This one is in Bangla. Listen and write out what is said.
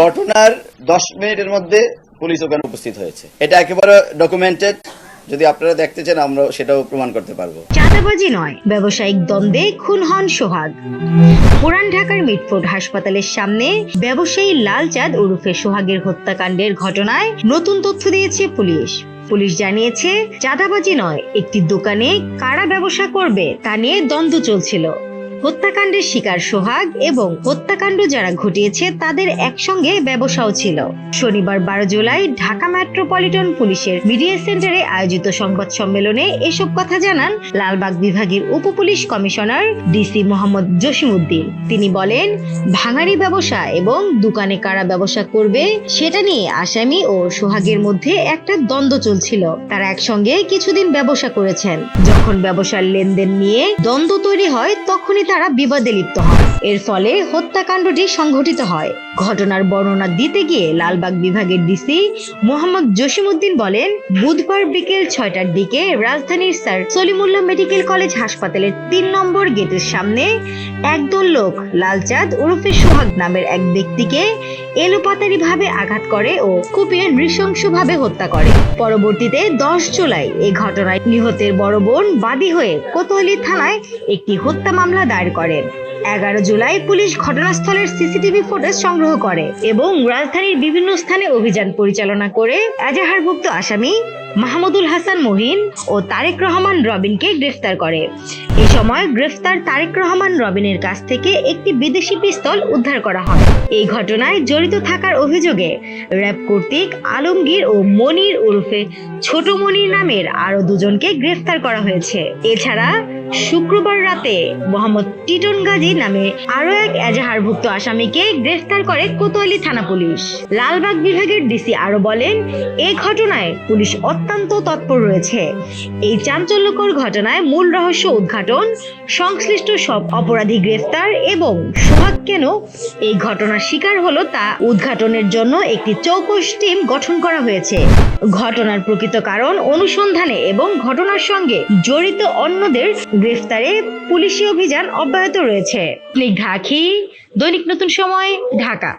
ঘটনার দশ মিনিটের মধ্যে পুলিশ ওখানে উপস্থিত হয়েছে। এটা একেবারে ডকুমেন্টেড যদি আপনারা দেখতে চান, আমরা সেটাও প্রমাণ করতে পারব। চাঁদাবাজি নয়, ব্যবসায়িক দ্বন্দ্বে খুন হন সোহাগ। পুরান ঢাকার মিটফোর্ড হাসপাতালের সামনে ব্যবসায়ী লালচাঁদ ওরফে সোহাগের হত্যাকাণ্ডের ঘটনায় নতুন তথ্য দিয়েছে পুলিশ। পুলিশ জানিয়েছে, চাঁদাবাজি নয়, একটি দোকানে কারা ব্যবসা করবে তা নিয়ে দ্বন্দ্ব চলছিল। হত্যাকাণ্ডের শিকার সোহাগ এবং হত্যাকাণ্ড যারা ঘটিয়েছে, তাদের একসঙ্গে ব্যবসাও ছিল। শনিবার বারো জুলাই ঢাকা মেট্রোপলিটন পুলিশের মিডিয়া সেন্টারে আয়োজিত সংবাদ সম্মেলনে এসব কথা জানান লালবাগ বিভাগের উপ police commissioner DC Mohammad Jasimuddin. তিনি বলেন, ভাঙারি ব্যবসা এবং দোকানে কারা ব্যবসা করবে, সেটা নিয়ে আসামি ও সোহাগের মধ্যে একটা দ্বন্দ্ব চলছিল। তারা একসঙ্গে কিছুদিন ব্যবসা করেছেন। যখন ব্যবসার লেনদেন নিয়ে দ্বন্দ্ব তৈরি হয়, তখনই তারা বিবাদে লিপ্ত হয় এর ফলে হত্যাকাণ্ডটি সংঘটিত হয়। ঘটনার বর্ণনা দিতে গিয়ে লালবাগ বিভাগের ডিসি মোহাম্মদ জসিমুদ্দিন বলেন, বুধবার বিকেল ছয়টার দিকে রাজধানীর স্যার সলিমুল্লাহ মেডিকেল কলেজ হাসপাতালের তিন নম্বর গেটের সামনে একদল লোক, লালচাঁদ ওরফে সোহাগ নামের এক ব্যক্তিকে এলোপাতারি ভাবে আঘাত করে ও কুপিয়ে নৃশংসভাবে হত্যা করে। পরবর্তীতে দশ জুলাই এই ঘটনায় নিহতের বড় বোন বাদী হয়ে কোতোয়ালি থানায় একটি হত্যা মামলা দায়ের করেন। এগারো জুলাই পুলিশ ঘটনাস্থলের সিসিটিভি ফুটেজ সংগ্রহ করে এবং রাজধানীর বিভিন্ন স্থানে অভিযান পরিচালনা করে এজাহারভুক্ত আসামি মাহমুদুল হাসান মহিন ও তারেক রহমান রবিনকে গ্রেফতার করে। এই সময় গ্রেফতার তারেক রহমান রবিনের কাছ থেকে একটি বিদেশি পিস্তল উদ্ধার করা হয়। এই ঘটনায় জড়িত থাকার অভিযোগে র্যাব কর্তৃক আলমগীর ও মনির ওরফে ছোট মনির নামের আরও দুজনকে গ্রেফতার করা হয়েছে। এছাড়া শুক্রবার রাতে মোহাম্মদ টিটন গাজী নামে আরও এক এজাহারভুক্ত আসামিকে গ্রেফতার করে কোতোয়ালি থানা পুলিশ। লালবাগ বিভাগের ডিসি আরও বলেন এই ঘটনায় পুলিশ অত্যন্ত তৎপর রয়েছে। এই চাঞ্চল্যকর ঘটনায় মূল রহস্য উদ্ঘাটন সংশ্লিষ্ট সব অপরাধী গ্রেফতার এবং সোহাগ কেন এই ঘটনার শিকার হলো তা উদ্ঘাটনের জন্য একটি চৌকস টিম গঠন করা হয়েছে। ঘটনার প্রকৃত কারণ অনুসন্ধানে এবং ঘটনার সঙ্গে জড়িত অন্যদের গ্রেফতারে পুলিশি অভিযান অব্যাহত রয়েছে। স্নিগ্ধা আখি দৈনিক নতুন সময়, ঢাকা।